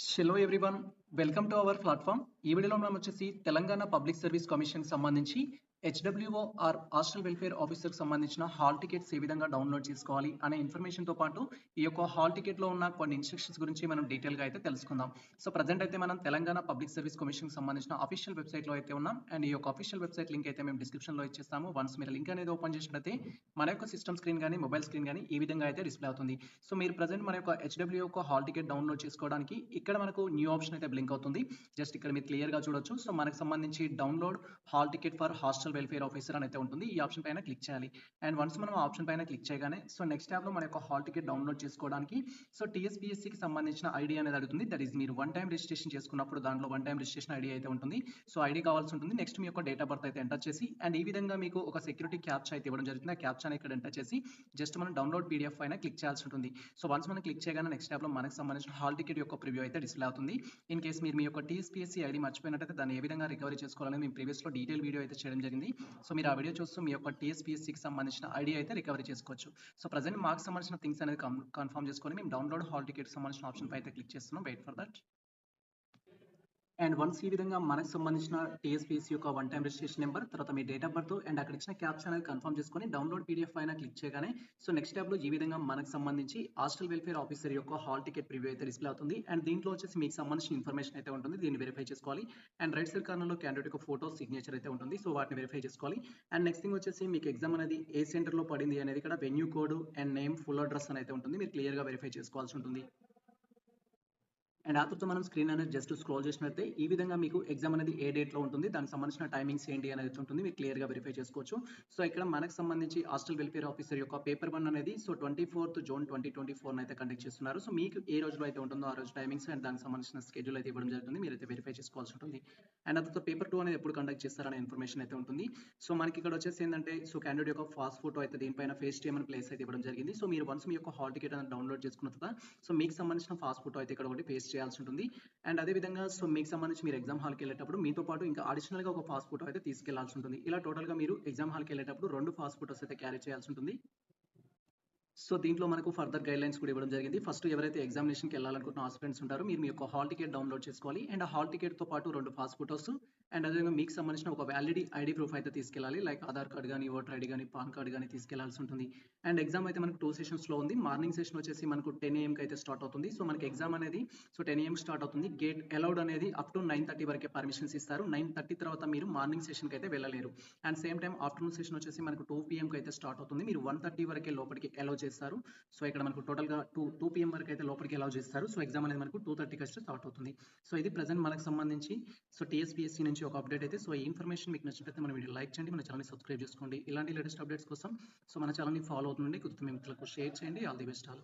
Hello everyone welcome to our platform ఈ వీడియోలో మనం వచ్చేసి తెలంగాణ పబ్లిక్ సర్వీస్ కమిషన్ సంబంధించి హెచ్డబ్ల్యూఓ ఆర్ హాస్టల్ వెల్ఫేర్ ఆఫీసర్కి సంబంధించిన హాల్ టికెట్స్ ఏ విధంగా డౌన్లోడ్ చేసుకోవాలి అనే ఇన్ఫర్మేషన్తో పాటు ఈ యొక్క హాల్ టికెట్లో ఉన్న కొన్ని ఇన్స్ట్రక్షన్స్ గురించి మనం డీటెయిల్గా అయితే తెలుసుకుందాం. సో ప్రజెంట్ అయితే మనం తెలంగాణ పబ్లిక్ సర్వీస్ కమిషన్ సంబంధించిన అఫీషియల్ వెబ్సైట్లో అయితే ఉన్నాం. అండ్ ఈ యొక్క అఫీషియల్ వెబ్సైట్ లింక్ అయితే మేము డిస్క్రిప్షన్లో ఇచ్చేస్తాము. వన్స్ మీరు లింక్ అనేది ఓపెన్ చేసినట్లయితే మన యొక్క సిస్టమ్ స్క్రీన్ కానీ మొబైల్ స్క్రీన్ కానీ ఈ విధంగా అయితే డిస్ప్లే అవుతుంది. సో మీరు ప్రజెంట్ మన యొక్క హెచ్డబ్ల్యూ యొక్క హాల్ టికెట్ డౌన్లోడ్ చేసుకోవడానికి ఇక్కడ మనకు న్యూ ఆప్షన్ అయితే లింక్ అవుతుంది. జస్ట్ ఇక్కడ మీరు క్లియర్గా చూడొచ్చు. సో మనకు సంబంధించి download hall ticket for hostel welfare officer అని అయితే ఉంటుంది. ఈ ఆప్షన్ పైన క్లిక్ చేయాలి. అండ్ వన్స్ మనం ఆప్షన్ పైన క్లిక్ చేయగానే సో నెక్స్ట్ ట్యాబ్లో మన యొక్క హాల్ టికెట్ డౌన్లోడ్ చేసుకోవడానికి సో టీఎస్పీఎస్సీకి కి సంబంధించిన ఐడి అనేది అడుగుతుంది. దట్ ఈస్ మీరు వన్ టైం రిజిస్ట్రేషన్ చేసుకున్నప్పుడు దాంట్లో వన్ టైం రిజిస్ట్రేషన్ ఐడి అయితే ఉంటుంది. సో ఐడి కావాల్సి ఉంటుంది. నెక్స్ట్ మీ యొక్క డేట్ ఆఫ్ బర్త్ అయితే ఎంటర్ చేసి అండ్ ఈ విధంగా మీకు ఒక సెక్యూరిటీ క్యాప్చా అయితే ఇవ్వడం జరుగుతుంది. ఆ క్యాప్చా ఇక్కడ ఎంటర్ చేసి జస్ట్ మనం డౌన్లోడ్ పీడిఎఫ్ పైన క్లిక్ చేయాల్సి ఉంటుంది. సో వన్స్ మనం క్లిక్ చేయగానే నెక్స్ట్ ట్యాబ్లో మనకు సంబంధించిన హాల్ టికెట్ యొక్క ప్రివ్యూ అయితే డిస్ప్లే అవుతుంది. ఇన్ కేస్ మీరు మీ యొక్క టీఎస్పీఎస్సీ ఐడి మర్చిపోయినట్టయితే దాన్ని ఏ విధంగా రికవరీ చేసుకోవాలని మేము ప్రీవియస్లో డీటెయిల్ వీడియో అయితే చేయడం జరిగింది. సో మీరు ఆ వీడియో చూస్తూ మీ యొక్క టీఎస్పీఎస్సీకి సంబంధించిన ఐడి అయితే రికవరీ చేసుకోవచ్చు. సో ప్రజెంట్ మాకు సంబంధించిన థింగ్స్ అనేది కన్ఫర్మ్ చేసుకొని మేము డౌన్లోడ్ హాల్ టికెట్ సంబంధించిన ఆప్షన్ పై అయితే క్లిక్ చేస్తున్నాం. Wait for that and once ఈ విధంగా మనకు సంబంధించిన టీఎస్పీఎస్ యొక్క వన్ టైం రిజిస్ట్రేషన్ నెంబర్ తర్వాత మీ డేట్ ఆఫ్ బర్త్ అండ్ అక్కడ ఇచ్చిన క్యాప్షన్ అనేది కన్ఫర్మ్ చేసుకొని డౌన్లోడ్ పీడిఎఫ్ పైన క్లిక్ చేయగానే సో నెక్స్ట్ ట్యాబ్లో ఈ విధంగా మనకు సంబంధించి హాస్టల్ వెల్ఫేర్ ఆఫీసర్ యొక్క హాల్ టికెట్ ప్రివ్యూ అయితే డిస్ప్లే అవుతుంది. అండ్ దీంట్లో వచ్చేసి మీకు సంబంధించిన ఇన్ఫర్మేషన్ అయితే ఉంటుంది దీన్ని వెరిఫై చేసుకోవాలి. అండ్ రైట్ సైడ్ కార్నర్లో క్యాండిడేట్ యొక్క ఫోటో సిగ్నేచర్ అయితే ఉంటుంది సో వాటిని వెరిఫై చేసుకోవాలి. అండ్ నెక్స్ట్ థింగ్ వచ్చేసి మీకు ఎగ్జామ్ అనేది ఏ సెంటర్లో పడింది అనేది ఇక్కడ venue code and name full address అని అయితే ఉంటుంది. మీరు క్లియర్గా వెరిఫై చేసుకోవాల్సి ఉంటుంది. అండ్ ఆ తర్వాత మనం స్క్రీన్ అనేది జస్ట్ స్క్రోల్ చేసినట్టే ఈ విధంగా మీకు ఎగ్జామ్ అనేది ఏ డేట్లో ఉంటుంది దానికి సంబంధించిన టైమింగ్స్ ఏంటి అనేది ఉంటుంది. మీరు క్లియర్గా వెరిఫై చేసుకోవచ్చు. సో ఇక్కడ మనకు సంబంధించి హాస్టల్ వెల్ఫేర్ ఆఫీసర్ యొక్క పేపర్ వన్ అనేది so twenty fourth June twenty twenty four అయితే కండక్ట్ చేస్తున్నారు. సో మీకు ఏ రోజులో అయితే ఉంటుందో ఆ రోజు టైమింగ్స్ అండ్ దానికి సంబంధించిన స్కెడ్యూల్ అయితే ఇవ్వడం జరుగుతుంది. మీరైతే వెరిఫై చేసుకోవాల్సి ఉంటుంది. అండ్ ఆ తర్వాత పేపర్ టూ అనేది ఎప్పుడు కండక్ట్ చేస్తారనే ఇన్ఫర్మేషన్ అయితే ఉంటుంది. సో మనకి ఇక్కడ వచ్చేసి ఏంటంటే సో క్యాండిడేట్ యొక్క ఫాస్ట్ ఫోటో అయితే దీనిపైన ఫేస్ చేయమని ప్లేస్ అయితే ఇవ్వడం జరిగింది. సో మీరు వన్స్ మీ యొక్క హాల్ టికెట్ అనేది డౌన్లోడ్ చేసుకున్న తర్వాత సో మీకు సంబంధించిన ఫాస్ట్ ఫోటో అయితే ఇక్కడ ఒకటి పేస్ట్ చేయాల్సి ఉంటుంది. అండ్ అదే విధంగా సో మీకు సంబంధించి మీరు ఎగ్జామ్ హాల్కి వెళ్ళేటప్పుడు మీతో పాటు ఇంకా అడిషనల్గా ఒక పాస్ ఫోటో అయితే తీసుకెళ్ళాల్సి ఉంటుంది. ఇలా టోటల్గా మీరు ఎగ్జామ్ హాల్కి వెళ్ళేటప్పుడు రెండు పాస్ ఫోటోస్ అయితే క్యారీ చేయాల్సి ఉంటుంది. సో దీంట్లో మనకు ఫర్దర్ గైడ్ లైన్స్ కూడా ఇవ్వడం జరిగింది. ఫస్ట్ ఎవరైతే ఎగ్జామినేషన్కి వెళ్ళాలనుకుంటున్న ఆస్పిరెంట్స్ ఉంటారో మీరు మీ యొక్క హాల్ టికెట్ డౌన్లోడ్ చేసుకోవాలి. అండ్ ఆ హాల్ టికెట్తో పాటు రెండు పాస్ ఫోటోస్ అండ్ అదేవిధంగా మీకు సంబంధించిన ఒక వ్యాలిడీ ఐడి ప్రూఫ్ అయితే తీసుకెళ్ళాలి. లైక్ ఆధార్ కార్డ్ కానీ ఓటర్ ఐడి కానీ పాన్ కార్డ్ కానీ తీసుకెళ్ళాల్సి ఉంటుంది. అండ్ ఎగ్జామ్ అయితే మనకు టూ సెషన్స్లో ఉంది. మార్నింగ్ సెషన్ వచ్చేసి మనకు టెన్ ఏఎంకి అయితే స్టార్ట్ అవుతుంది. సో మనకి ఎగ్జామ్ అనేది సో టెన్ ఏఎం స్టార్ట్ అవుతుంది. గేట్ అలౌడ్ అనేది అప్ టు నైన్ థర్టీ వరకే పర్మిషన్స్ ఇస్తారు. నైన్ థర్టీ తర్వాత మీరు మార్నింగ్ సెషన్కి అయితే వెళ్ళలేరు. And same time afternoon session వచ్చేసి మనకు టూ పిఎంకి అయితే స్టార్ట్ అవుతుంది. మీరు వన్ థర్టీ వరకే లోపలికి అలౌ చేస్తారు సో ఇక్కడ మనకు టోటల్గా టూ టూ పిఎం వరకు అయితే లోపలికి అలౌ చేస్తారు. సో ఎగ్జామ్ అనేది మనకు టూ థర్టీకి అయితే స్టార్ట్ అవుతుంది. సో ఇది ప్రజెంట్ మనకు సంబంధించి సో టీఎస్పీఎస్సీ నుంచి ఒక అప్డేట్ అయితే సో ఈ ఇన్ఫర్మేషన్ మీకు నచ్చినట్లయితే మన వీడియో లైక్ చేయండి మన ఛానల్ని సబ్స్క్రైబ్ చేసుకోండి. ఇలాంటి లేటెస్ట్ అప్డేట్స్ కోసం సో మన ఛానల్ని ఫాలో అవుతుండండి. కుదిరితే మిత్రులకు షేర్ చేయండి. All the best all